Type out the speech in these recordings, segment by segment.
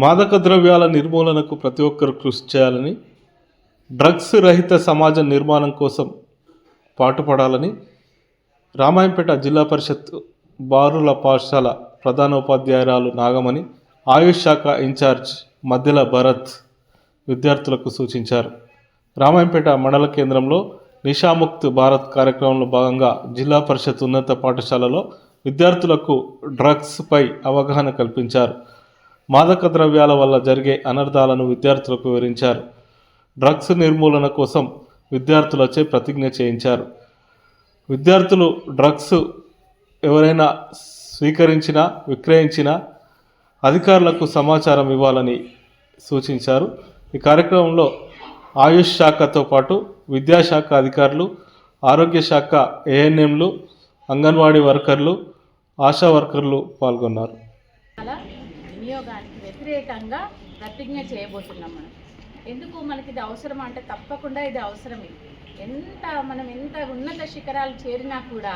మాదక ద్రవ్యాల నిర్మూలనకు ప్రతి ఒక్కరు కృషి చేయాలని డ్రగ్స్ రహిత సమాజ నిర్మాణం కోసం పాటుపడాలని రామాయంపేట జిల్లా పరిషత్ బారుల పాఠశాల ప్రధాన ఉపాధ్యాయురాలు నాగమణి ఆయుష్ శాఖ ఇన్ఛార్జ్ మధ్యల భరత్ విద్యార్థులకు సూచించారు. రామాయంపేట మండల కేంద్రంలో నిషాముక్త్ భారత్ కార్యక్రమంలో భాగంగా జిల్లా పరిషత్ ఉన్నత పాఠశాలలో విద్యార్థులకు డ్రగ్స్పై అవగాహన కల్పించారు. మాదక ద్రవ్యాల వల్ల జరిగే అనర్థాలను విద్యార్థులకు వివరించారు. డ్రగ్స్ నిర్మూలన కోసం విద్యార్థులచే ప్రతిజ్ఞ చేయించారు. విద్యార్థులు డ్రగ్స్ ఎవరైనా స్వీకరించినా విక్రయించినా అధికారులకు సమాచారం ఇవ్వాలని సూచించారు. ఈ కార్యక్రమంలో ఆయుష్ శాఖతో పాటు విద్యాశాఖ అధికారులు ఆరోగ్య శాఖ ఏఎన్ఎంలు అంగన్వాడీ వర్కర్లు ఆశా వర్కర్లు పాల్గొన్నారు. వినియోగానికి వ్యతిరేకంగా ప్రతిజ్ఞ చేయబోతున్నాం మనం. ఎందుకు మనకి ఇది అవసరం అంటే తప్పకుండా ఇది అవసరమే. ఎంత మనం ఎంత ఉన్నత శిఖరాలు చేరినా కూడా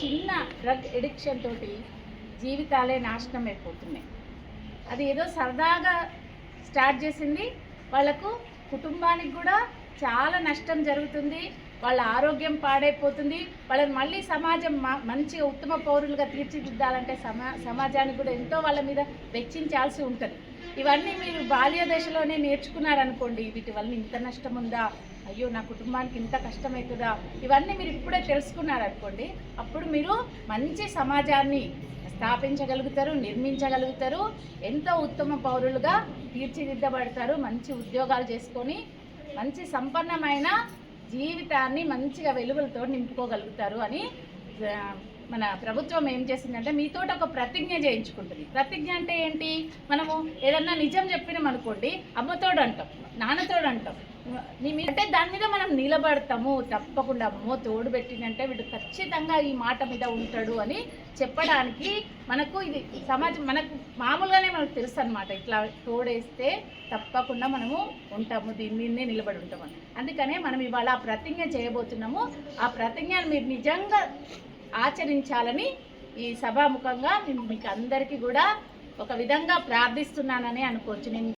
చిన్న డ్రగ్ ఎడిక్షన్ తోటి జీవితాలే నాశనం అయిపోతున్నాయి. అది ఏదో సరదాగా స్టార్ట్ చేసింది. వాళ్ళకు కుటుంబానికి కూడా చాలా నష్టం జరుగుతుంది. వాళ్ళ ఆరోగ్యం పాడైపోతుంది. వాళ్ళని మళ్ళీ సమాజం మంచిగా ఉత్తమ పౌరులుగా తీర్చిదిద్దాలంటే సమా సమాజానికి కూడా ఎంతో వాళ్ళ మీద వెచ్చించాల్సి ఉంటుంది. ఇవన్నీ మీరు బాల్య దశలోనే నేర్చుకున్నారనుకోండి. వీటి వల్ల ఇంత నష్టం ఉందా? అయ్యో నా కుటుంబానికి ఇంత కష్టమవుతుందా ఇవన్నీ మీరు ఇప్పుడే తెలుసుకున్నారనుకోండి. అప్పుడు మీరు మంచి సమాజాన్ని స్థాపించగలుగుతారు నిర్మించగలుగుతారు ఎంతో ఉత్తమ పౌరులుగా తీర్చిదిద్దబడతారు మంచి ఉద్యోగాలు చేసుకొని మంచి సంపన్నమైన జీవితాన్ని మంచిగా వెలుగులతో నింపుకోగలుగుతారు అని మన ప్రభుత్వం ఏం చేసిందంటే మీతో ఒక ప్రతిజ్ఞ చేయించుకుంటుంది. ప్రతిజ్ఞ అంటే ఏంటి? మనము ఏదన్నా నిజం చెప్పినాం అనుకోండి అమ్మతోడు అంటాం నాన్నతోడు అంటాం నీ మీద అంటే దాని మీద మనం నిలబడతాము తప్పకుండా అమ్మో తోడు పెట్టినంటే వీడు ఖచ్చితంగా ఈ మాట మీద ఉంటాడు అని చెప్పడానికి మనకు ఇది సమాజం మనకు మామూలుగానే మనకు తెలుసు అనమాట ఇట్లా తోడేస్తే తప్పకుండా మనము ఉంటాము దీని మీదనే నిలబడి ఉంటాము అందుకనే మనం ఇవాళ ఆ ప్రతిజ్ఞ చేయబోతున్నాము. ఆ ప్రతిజ్ఞను మీరు నిజంగా ఆచరించాలని ఈ సభాముఖంగా మీకు అందరికీ కూడా ఒక విధంగా ప్రార్థిస్తున్నానని అనుకోవచ్చు. నేను